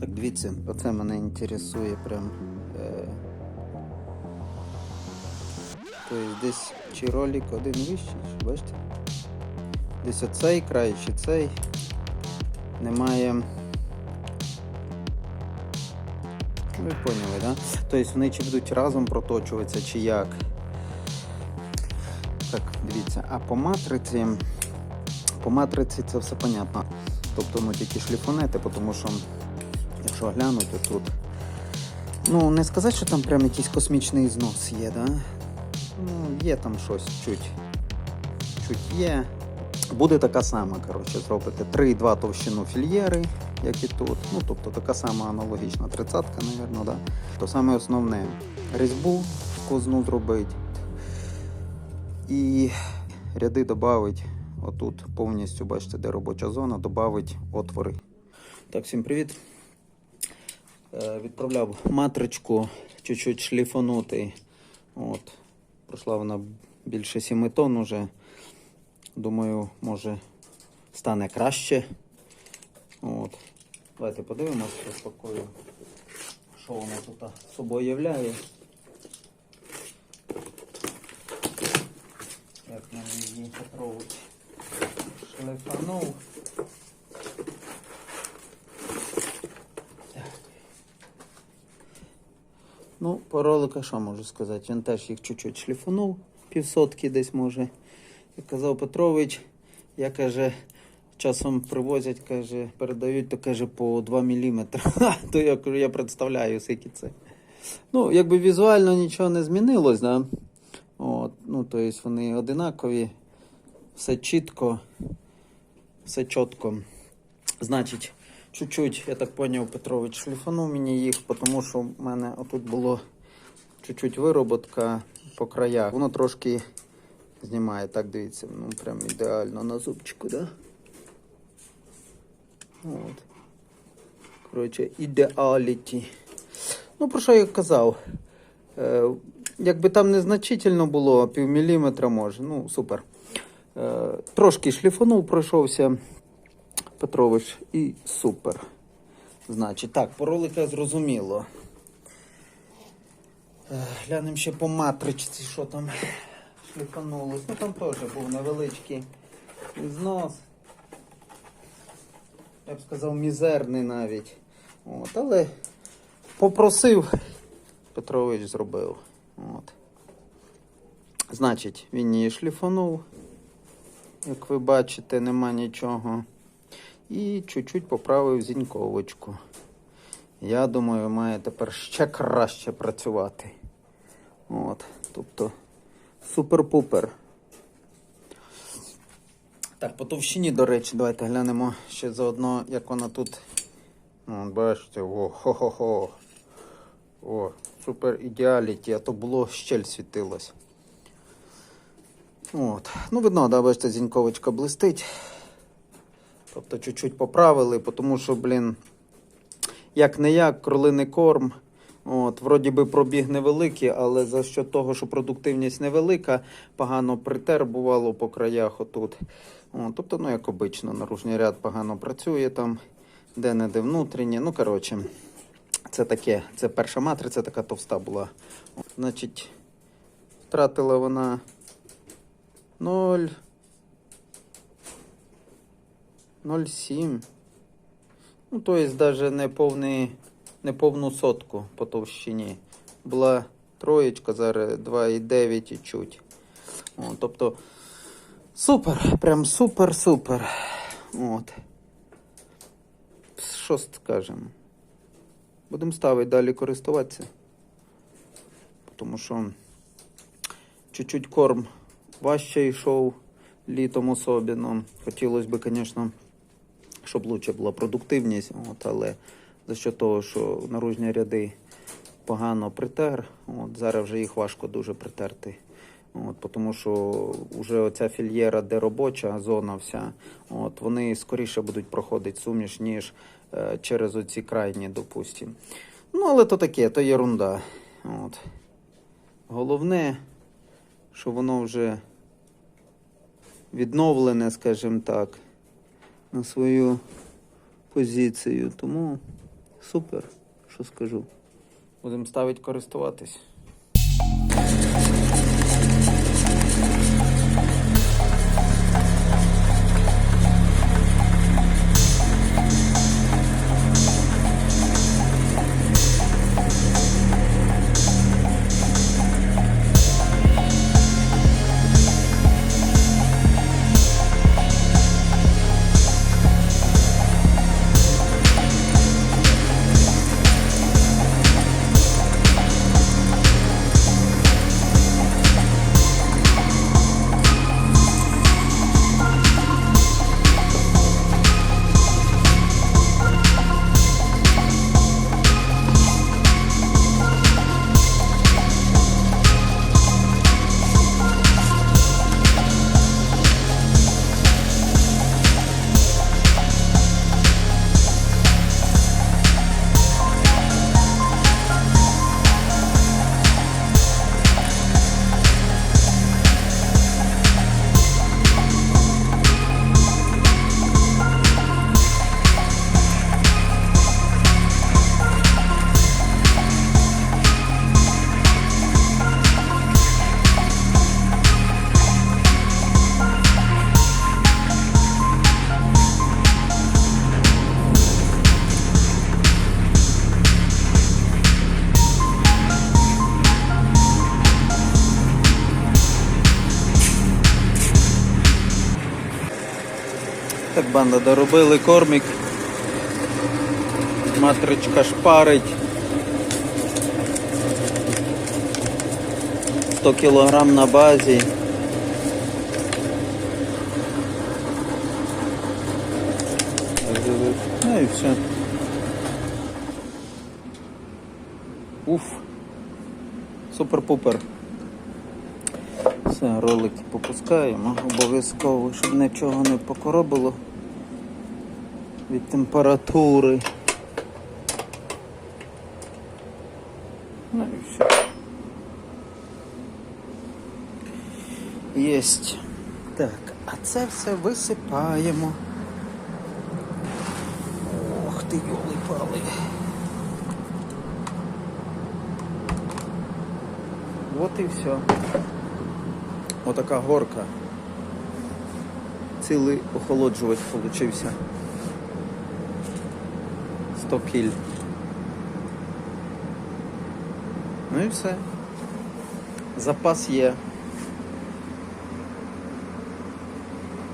Так, дивіться, оце мене інтересує прям. Е... Тобто десь чи ролик один вищий, чи бачите? Десь оцей край чи цей. Немає. Ви поняли, да? Тобто вони чи будуть разом проточуватися, чи як. Так, дивіться, а по матриці. По матриці це все понятно. Тобто, ну тільки шліфонети, тому що, якщо глянути тут. Ну, не сказати, що там прям якийсь космічний знос є, да? Ну, є там щось чуть. Чуть є. Буде така сама, коротше, зробити 3,2 товщину фільєри, як і тут. Ну, тобто така сама аналогічна 30-ка, мабуть, да. То саме основне різьбу сквозну зробити. І ряди додати. Отут повністю, бачите, де робоча зона, додати отвори. Так, всім привіт. Е, відправляв матричку, чуть-чуть шліфанути. От. Пройшла вона більше 7 тонн уже. Думаю, може стане краще. От. Давайте подивимося, розпакую, що вона тут собою являє. Як нам її Петрович шлифанув. Ну, по ролика що можу сказати? Він теж їх чуть-чуть шліфанув, півсотки десь може. Як казав Петрович, я каже, часом привозять, каже, передають, то каже по 2 мм. То я кажу, я представляю, скільки це. Ну, якби візуально нічого не змінилось, да? От, ну, тобто вони одинакові, все чітко, все чітко. Значить, чуть-чуть, я так поняв, Петрович шліфанув мені їх, тому що в мене отут було чуть-чуть вироботка по краях. Воно трошки знімає, так дивіться, ну прям ідеально на зубчику, да? От. Коротше, ідеаліті. Ну, про що я казав? Е, якби там незначительно було, пів міліметра може, ну супер. Е, трошки шліфанув, пройшовся Петрович і супер. Значить, так, по ролика зрозуміло. Е, глянемо ще по матричці, що там шліфанулось. Ну там теж був невеличкий знос. Я б сказав, мізерний навіть. От, але попросив, Петрович зробив. От. Значить, він її шліфанув. Як ви бачите, нема нічого. І чуть-чуть поправив зіньковочку. Я думаю, має тепер ще краще працювати. От, тобто супер-пупер. Так, по товщині, до речі, давайте глянемо ще заодно, як вона тут. О, бачите, о, хо-хо-хо. О, супер ідеаліті, а то було щель світилось. От. Ну, видно, да, бачите, зіньковочка блистить. Тобто чуть-чуть поправили, тому що, блін, як не як, кролиний корм. От, вроді би пробіг невеликий, але за що того, що продуктивність невелика, погано притер бувало по краях отут. От, тобто, ну, як обично, наружний ряд погано працює там, де-не-де внутрішнє. Ну, коротше, це таке, це перша матриця така товста була. От, значить, втратила вона 0. 0,7. Ну, то есть даже не повний, не повну сотку по товщині. Була троєчка, зараз 2,9 і чуть. О, тобто супер, прям супер-супер. От. Що скажемо? Будемо ставити далі користуватися. Тому що чуть-чуть корм важче йшов літом особливо. Хотілося б, звісно, щоб лучше була продуктивність, от, але за що того, що наружні ряди погано притер, от, зараз вже їх важко дуже притерти. От, тому що вже оця фільєра, де робоча зона вся, от, вони скоріше будуть проходити суміш, ніж е, через оці крайні, допустимо. Ну, але то таке, то єрунда. От. Головне, що воно вже відновлене, скажімо так, на свою позицію. Тому Супер, що скажу. Будемо ставити користуватись. Так, банда, доробили кормік. Матричка шпарить. 100 кілограм на базі. Ну і все. Уф. Супер-пупер. Все, ролики попускаємо обов'язково, щоб нічого не покоробило від температури. Ну і все. Єсть. Так, а це все висипаємо. Ох ти, йоли-пали. От і все. Отака горка. Цілий охолоджувач получився. 100 кіль. Ну і все. Запас є.